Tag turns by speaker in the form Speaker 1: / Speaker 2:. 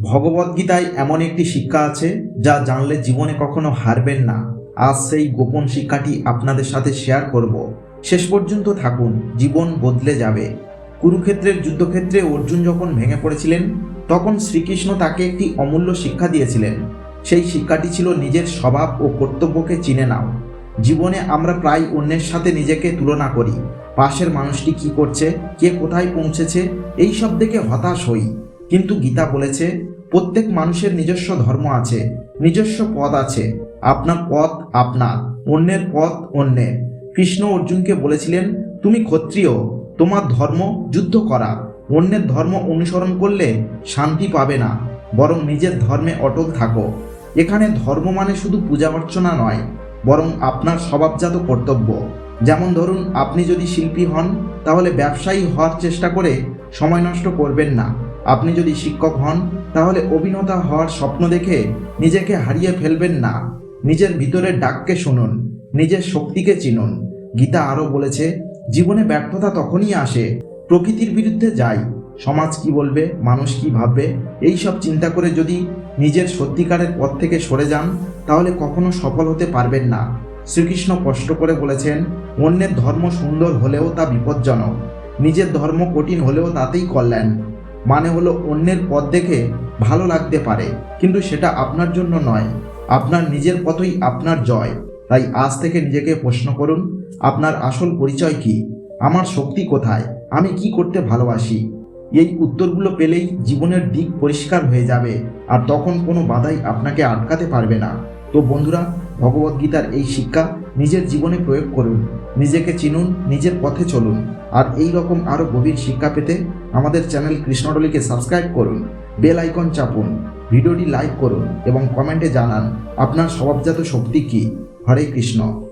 Speaker 1: ভগবদ্গীতায় এমন একটি শিক্ষা আছে যা জানলে জীবনে কখনো হারবেন না। আজ সেই গোপন শিক্ষাটি আপনাদের সাথে শেয়ার করব। শেষ পর্যন্ত থাকুন, জীবন বদলে যাবে। কুরুক্ষেত্রের যুদ্ধক্ষেত্রে অর্জুন যখন ভেঙে পড়েছিলেন, তখন শ্রীকৃষ্ণ তাকে একটি অমূল্য শিক্ষা দিয়েছিলেন। সেই শিক্ষাটি ছিল নিজের স্বভাব ও কর্তব্যকে চিনে নাও। জীবনে আমরা প্রায় অন্যের সাথে নিজেকে তুলনা করি। পাশের মানুষটি কি করছে, কে কোথায় পৌঁছেছে, এই সব দেখে হতাশ হই। কিন্তু গীতা বলেছে, প্রত্যেক মানুষের নিজস্ব ধর্ম আছে, নিজস্ব পদ আছে, আপনার পথ আপনার, অন্যের পথ অন্যের। কৃষ্ণ অর্জুনকে বলেছিলেন, তুমি ক্ষত্রিয়, তোমার ধর্ম যুদ্ধ করা, অন্যের ধর্ম অনুসরণ করলে শান্তি পাবে না, বরং নিজের ধর্মে অটল থাকো। এখানে ধর্ম মানে শুধু পূজা অর্চনা নয়, বরং আপনার স্বভাবজাত কর্তব্য। যেমন ধরুন, আপনি যদি শিল্পী হন, তাহলে ব্যবসায়ী হওয়ার চেষ্টা করে সময় নষ্ট করবেন না। আপনি যদি শিক্ষক হন, তাহলে অভিনেতা হওয়ার স্বপ্ন দেখে নিজেকে হারিয়ে ফেলবেন না। নিজের ভিতরের ডাককে শুনুন, নিজের শক্তিকে চিনুন। গীতা আরও বলেছে, জীবনে ব্যর্থতা তখনই আসে, প্রকৃতির বিরুদ্ধে যাই। সমাজ কি বলবে, মানুষ কি ভাববে, এই সব চিন্তা করে যদি নিজের সত্যিকারের পথ থেকে সরে যান, তাহলে কখনো সফল হতে পারবেন না। শ্রীকৃষ্ণ কষ্ট করে বলেছেন, অন্যের ধর্ম সুন্দর হলেও তা বিপজ্জনক। নিজের ধর্ম কঠিন হলেও তাতেই কল্যাণ। মানে হলো অন্যের পথ দেখে ভালো লাগতে পারে। কিন্তু সেটা আপনার জন্য নয়। আপনার নিজের পথই আপনার জয়। তাই আজ থেকে নিজেকে প্রশ্ন করুন, আপনার আসল পরিচয় কি? আমার শক্তি কোথায়? আমি কি করতে ভালোবাসি? এই উত্তরগুলো পেলেই জীবনের দিক পরিষ্কার হয়ে যাবে, আর তখন কোনো বাধাই আপনাকে আটকাতে পারবে না। তো বন্ধুরা, ভগবদ্গীতার এই শিক্ষা নিজের জীবনে প্রয়োগ করুন, নিজেকে চিনুন, নিজের পথে চলুন। আর এই রকম আরও গভীর শিক্ষা পেতে আমাদের চ্যানেল কৃষ্ণডলিকে সাবস্ক্রাইব করুন, বেল আইকন চাপুন, ভিডিওটি লাইক করুন এবং কমেন্টে জানান আপনার স্বভাবজাত শক্তি কী? হরে কৃষ্ণ।